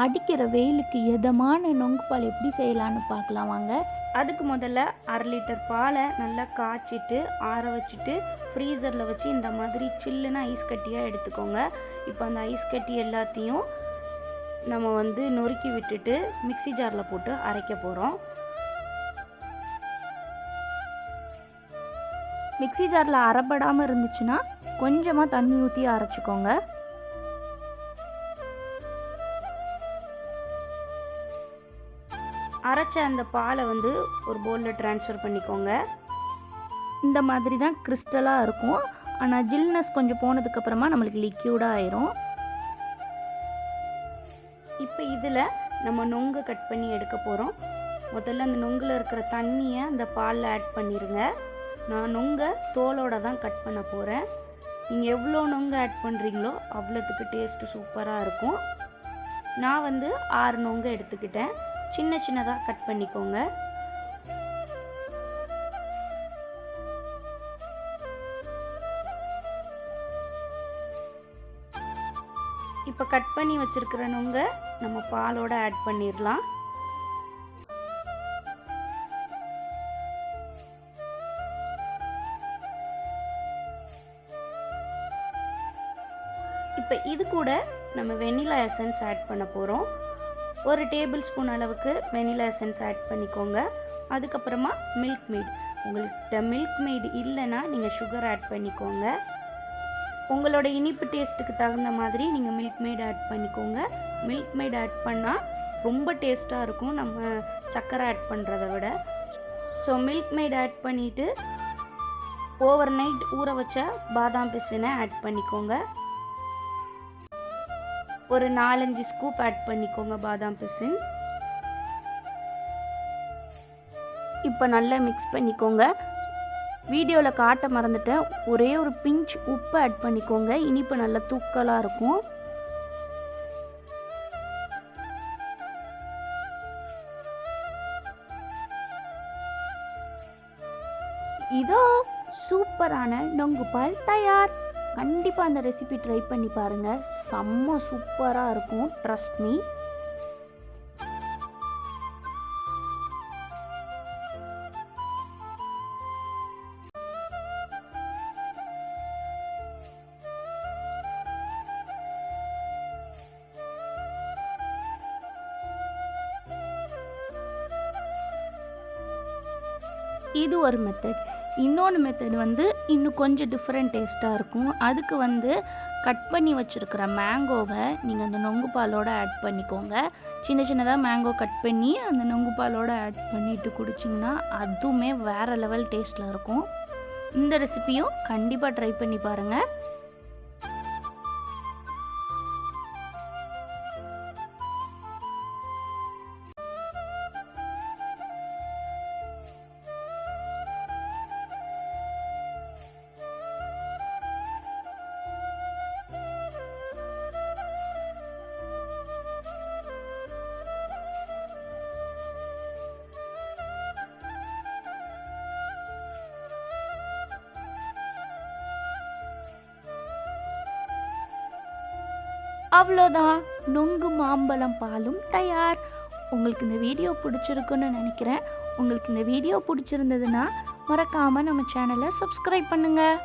அடிக்கிற வெயிலுக்கு எதமான நொங்கு பால் எப்படி செய்யலான்னு பார்க்கலாம் வாங்க. அதுக்கு முதல்ல அரை லிட்டர் பாலை நல்லா காய்ச்சிட்டு ஆற வச்சுட்டு ஃப்ரீசரில் வச்சு இந்த மாதிரி சில்லுன்னு ஐஸ் கட்டியாக எடுத்துக்கோங்க. இப்போ அந்த ஐஸ் கட்டி எல்லாத்தையும் நம்ம வந்து நொறுக்கி விட்டுட்டு மிக்ஸி ஜாரில் போட்டு அரைக்க போகிறோம் மிக்ஸி ஜாரில் அரைப்படாமல் இருந்துச்சுன்னா கொஞ்சமாக தண்ணி ஊற்றி அரைச்சிக்கோங்க. அரைச்ச அந்த பாலை வந்து ஒரு பவுலில் ட்ரான்ஸ்ஃபர் பண்ணிக்கோங்க. இந்த மாதிரி தான் கிறிஸ்டலாக இருக்கும். ஆனால் ஜில்னஸ் கொஞ்சம் போனதுக்கப்புறமா நம்மளுக்கு லிக்யூடாக ஆயிரும். இப்போ இதில் நம்ம நொங்கு கட் பண்ணி எடுக்க போகிறோம் முதல்ல அந்த நொங்கில் இருக்கிற தண்ணியை அந்த பாலில் ஆட் பண்ணிடுங்க நான் நொங்கை தோலோட தான் கட் பண்ண போகிறேன் நீங்கள் எவ்வளோ நொங்கு ஆட் பண்ணுறீங்களோ அவ்வளோத்துக்கு டேஸ்ட்டு சூப்பராக இருக்கும். நான் வந்து ஆறு நொங்கு எடுத்துக்கிட்டேன். சின்ன சின்னதாக கட் பண்ணிக்கோங்க. இப்போ கட் பண்ணி வச்சிருக்கிற நொங்க நம்ம பாலோட ஆட் பண்ணிடலாம் இப்போ இது கூட நம்ம வெனிலா எசன்ஸ் ஆட் பண்ண போகிறோம் ஒரு டேபிள் ஸ்பூன் அளவுக்கு வெனிலா எசன்ஸ் ஆட் பண்ணிக்கோங்க. அதுக்கப்புறமா மில்க் மேட். உங்கள்கிட்ட மில்க் மேட் இல்லைன்னா நீங்கள் சுகர் ஆட் பண்ணிக்கோங்க. உங்களோட இனிப்பு டேஸ்ட்டுக்கு தகுந்த மாதிரி நீங்கள் மில்க் மெய்டு ஆட் பண்ணிக்கோங்க. மில்க் மெய்டு ஆட் பண்ணால் ரொம்ப டேஸ்ட்டாக இருக்கும் நம்ம சர்க்கரை ஆட் பண்ணுறத விட. ஸோ மில்க் மெய்டு ஆட் பண்ணிவிட்டு ஓவர் நைட் ஊற வச்ச பாதாம் பிசினை ஆட் பண்ணிக்கோங்க. ஒரு நாலஞ்சு ஸ்கூப் ஆட் பண்ணிக்கோங்க பாதாம் பிசின். இப்போ நல்லா மிக்ஸ் பண்ணிக்கோங்க. வீடியோவில் காட்ட மறந்துட்டேன் ஒரே ஒரு பிஞ்ச் உப்பு ஆட் பண்ணிக்கோங்க. இனிப்பு நல்லா தூக்கலாக இருக்கும். இதோ சூப்பரான நொங்கு பால் தயார். கண்டிப்பாக அந்த ரெசிபி ட்ரை பண்ணி பாருங்கள் செம்ம சூப்பராக இருக்கும். ட்ரஸ்ட் மீ இது ஒரு மெத்தட் இன்னொன்று மெத்தட் வந்து இன்னும் கொஞ்சம் டிஃப்ரெண்ட் டேஸ்ட்டாக இருக்கும். அதுக்கு வந்து கட் பண்ணி வச்சுருக்கிற மேங்கோவை நீங்கள் அந்த நொங்கு பாலோடு ஆட் பண்ணிக்கோங்க. சின்ன சின்னதாக மேங்கோ கட் பண்ணி அந்த நொங்கு பாலோடு ஆட் பண்ணிட்டு குடிச்சிங்கன்னா அதுவுமே வேறு லெவல் டேஸ்ட்டில் இருக்கும். இந்த ரெசிபியும் கண்டிப்பாக ட்ரை பண்ணி பாருங்கள் அவ்வளோதான் நொங்கு மாம்பழம் பாலும் தயார். உங்களுக்கு இந்த வீடியோ பிடிச்சிருக்குன்னு நினைக்கிறேன். உங்களுக்கு இந்த வீடியோ பிடிச்சிருந்ததுன்னா மறக்காமல் நம்ம சேனலை சப்ஸ்கிரைப் பண்ணுங்கள்